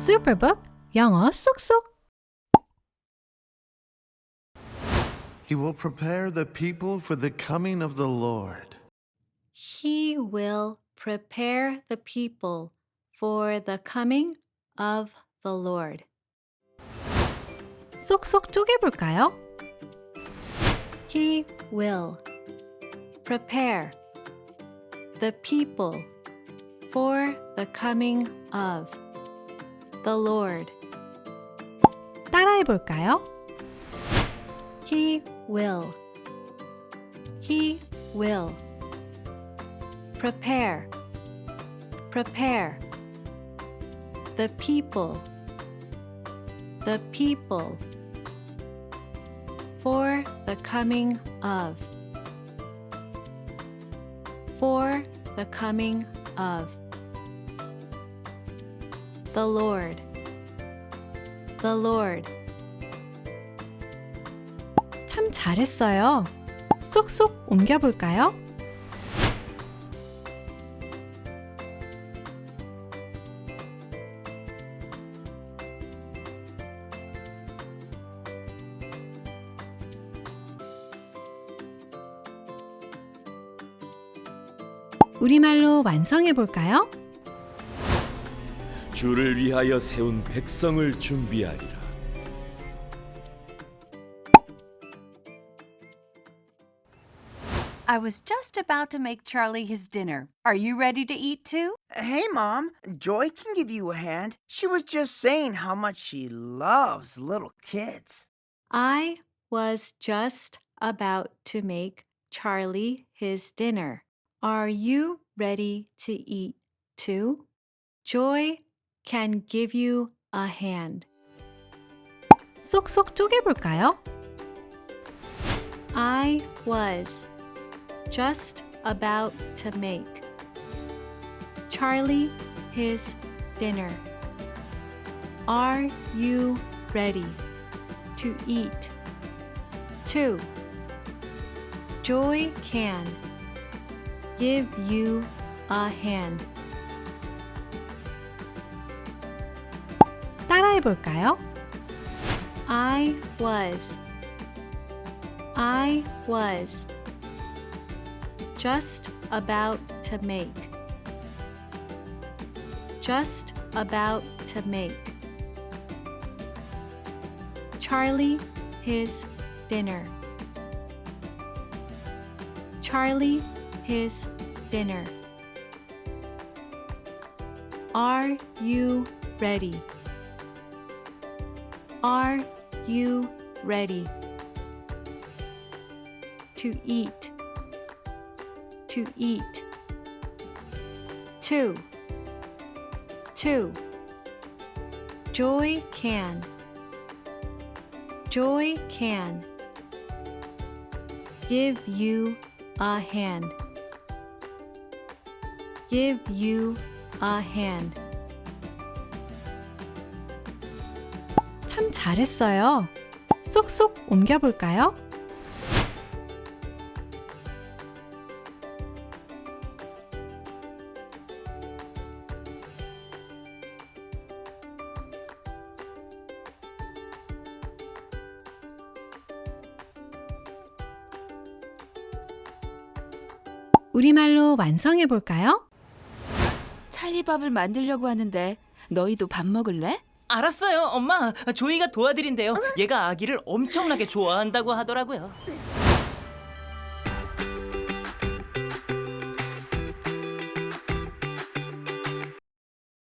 Superbook 영어 쏙쏙 He will prepare the people for the coming of the Lord. He will prepare the people for the coming of the Lord. 쏙쏙 쪼개볼까요? He will prepare the people for the coming of the Lord. 따라해볼까요? He will. He will. Prepare. Prepare. The people. The people. For the coming of. For the coming of. The Lord. The Lord. 참 잘했어요. 쏙쏙 옮겨볼까요? 우리말로 완성해 볼까요? 주를 위하여 세운 백성을 준비하리라. I was just about to make Charlie his dinner. Are you ready to eat too? Hey, Mom, Joy can give you a hand. She was just saying how much she loves little kids. I was just about to make Charlie his dinner. Are you ready to eat too? Joy can give you a hand. 쏙쏙 쪼개볼까요? I was just about to make Charlie his dinner. Are you ready to eat too? Joy can give you a hand. 따라해볼까요? I was. I was just about to make. Just about to make. Charlie his dinner. Charlie his dinner. Are you ready? Are you ready to eat? To eat. Two. Two. Joy can. Joy can give you a hand. Give you a hand. 잘했어요. 쏙쏙 옮겨볼까요? 우리말로 완성해 볼까요? 찰리밥을 만들려고 하는데 너희도 밥 먹을래? 알았어요, 엄마. 조이가 도와드린대요. 얘가 아기를 엄청나게 좋아한다고 하더라고요.